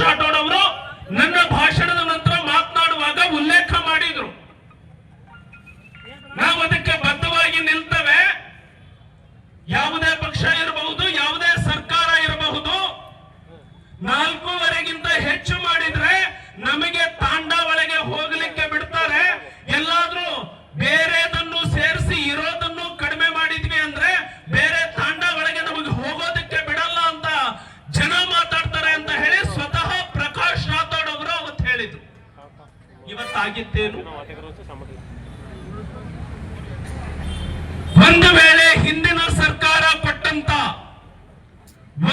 ರಾಠೋಡ್ ಅವರು ನನ್ನ ಭಾಷಣದ ಇವತ್ತಾಗಿತ್ತೇನು ಒಂದು ವೇಳೆ ಹಿಂದಿನ ಸರ್ಕಾರ ಕೊಟ್ಟಂತ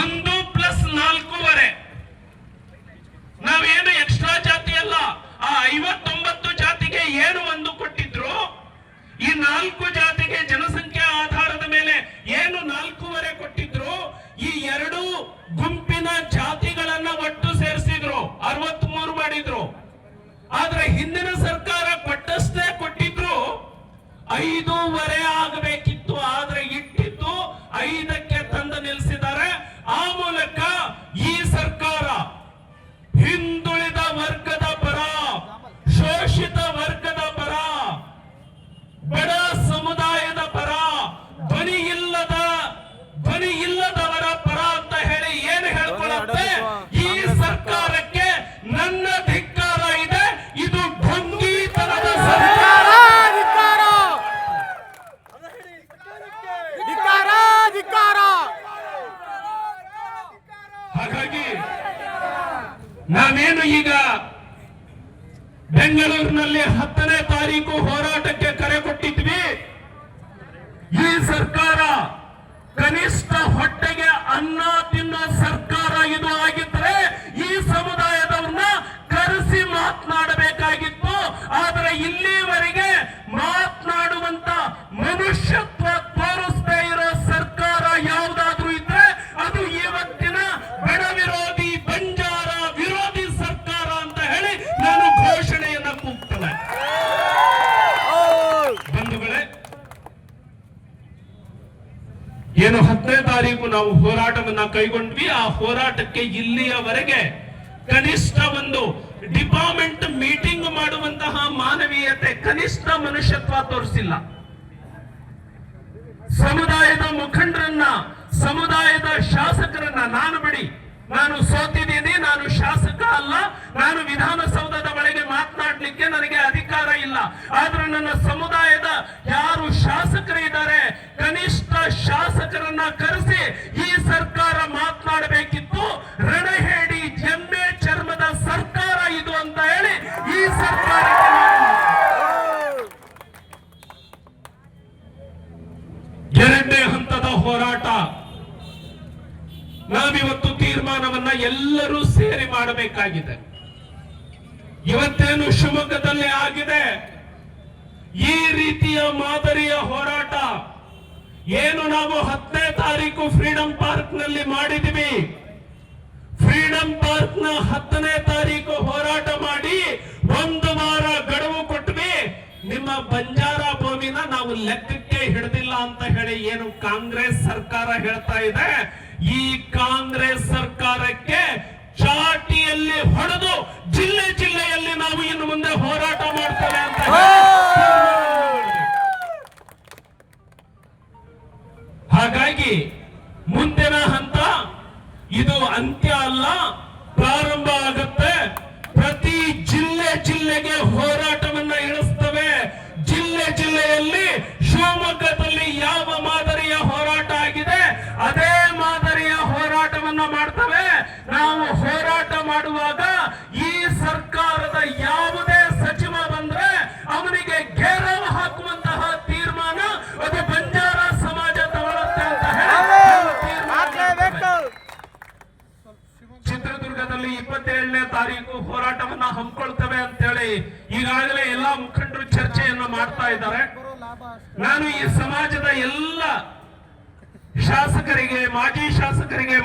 ಒಂದು ಪ್ಲಸ್ ನಾಲ್ಕೂವರೆ. ನಾವೇನು ಎಕ್ಸ್ಟ್ರಾ ಜಾತಿ ಅಲ್ಲ, ಆ ಐವತ್ತೊಂಬತ್ತು ಜಾತಿಗೆ ಏನು ಒಂದು ಕೊಟ್ಟಿದ್ರು? ಈ ನಾಲ್ಕು ಜಾತಿಗೆ ಐದೂವರೆ ನಾವೇನು ಈಗ ಬೆಂಗಳೂರಿನಲ್ಲಿ ಹತ್ತನೇ ತಾರೀಕು ಹೋರಾಟಕ್ಕೆ ಕರೆ ಕೊಟ್ಟಿದ್ವಿ? ಈ ಸರ್ಕಾರ ಏನು ಹತ್ತನೇ ತಾರೀಕು ನಾವು ಹೋರಾಟವನ್ನ ಕೈಗೊಂಡ್ವಿ, ಆ ಹೋರಾಟಕ್ಕೆ ಇಲ್ಲಿಯವರೆಗೆ ಕನಿಷ್ಠ ಒಂದು ಡಿಪಾರ್ಟ್ಮೆಂಟ್ ಮೀಟಿಂಗ್ ಮಾಡುವಂತಹ ಮಾನವೀಯತೆ ಕನಿಷ್ಠ ಮನುಷ್ಯತ್ವ ತೋರಿಸಿಲ್ಲ. ಸಮುದಾಯದ ಮುಖಂಡರನ್ನ, ಸಮುದಾಯದ ಶಾಸಕರನ್ನ ನಾನು ಬಿಡಿ. ನಾನು ಸೋತಿದ್ದೀನಿ, ನಾನು ಶಾಸಕ ಅಲ್ಲ, ನಾನು ವಿಧಾನಸೌಧದ ಒಳಗೆ ಮಾತನಾಡಲಿಕ್ಕೆ ನನಗೆ ಅಧಿಕಾರ ಇಲ್ಲ. ಆದ್ರೆ ನನ್ನ ಈ ಸರ್ಕಾರ ಮಾತನಾಡಬೇಕಿತ್ತು. ರಣಹೇಡಿ ಜಮ್ಮೆ ಚರ್ಮದ ಸರ್ಕಾರ ಇದು ಅಂತ ಹೇಳಿ ಈ ಸರ್ಕಾರ ಎರಡನೇ ಹಂತದ ಹೋರಾಟ. ನಾವಿವತ್ತು ತೀರ್ಮಾನವನ್ನ ಎಲ್ಲರೂ ಸೇರಿ ಮಾಡಬೇಕಾಗಿದೆ. ಇವತ್ತೇನು ಶಿವಮೊಗ್ಗದಲ್ಲಿ ಆಗಿದೆ. ಈ ರೀತಿಯ ಮಾದರಿಯ ಹೋರಾಟ. ಏನು ನಾವು ಹತ್ತನೇ ತಾರೀಕು ಫ್ರೀಡಂ ಪಾರ್ಕ್ನಲ್ಲಿ ಮಾಡಿದ್ವಿ. ಫ್ರೀಡಂ ಪಾರ್ಕ್ನ ಹತ್ತನೇ ತಾರೀಕು ಹೋರಾಟ ಮಾಡಿ ಒಂದು ವಾರ ಗಡುವು ಕೊಟ್ವಿ. ನಿಮ್ಮ ಬಂಜಾರ ಭೂಮಿನ ನಾವು ಲೆಕ್ಕಕ್ಕೆ ಹಿಡಿದಿಲ್ಲ ಅಂತ ಹೇಳಿ ಏನು ಕಾಂಗ್ರೆಸ್ ಸರ್ಕಾರ ಹೇಳ್ತಾ ಇದೆ. ಈ ಕಾಂಗ್ರೆಸ್ ಸರ್ಕಾರಕ್ಕೆ ಚಾಟಿಯಲ್ಲಿ ಹೊಡೆದು ಜಿಲ್ಲೆ ಜಿಲ್ಲೆಯಲ್ಲಿ ನಾವು ಇನ್ನು ಮುಂದೆ ಹೋರಾಟ ಮಾಡ್ತೇವೆ ಅಂತ್ಯ ಅಲ್ಲ ಪ್ರಾರಂಭ ಆಗತ್ತೆ. ಇಪ್ಪತ್ತೇಳನೇ ತಾರೀಕು ಹೋರಾಟವನ್ನ ಹಮ್ಮಿಕೊಳ್ತೇವೆ ಅಂತೇಳಿ ಈಗಾಗಲೇ ಎಲ್ಲಾ ಮುಖಂಡರು ಚರ್ಚೆಯನ್ನ ಮಾಡ್ತಾ ಇದ್ದಾರೆ. ನಾನು ಈ ಸಮಾಜದ ಎಲ್ಲ ಶಾಸಕರಿಗೆ, ಮಾಜಿ ಶಾಸಕರಿಗೆ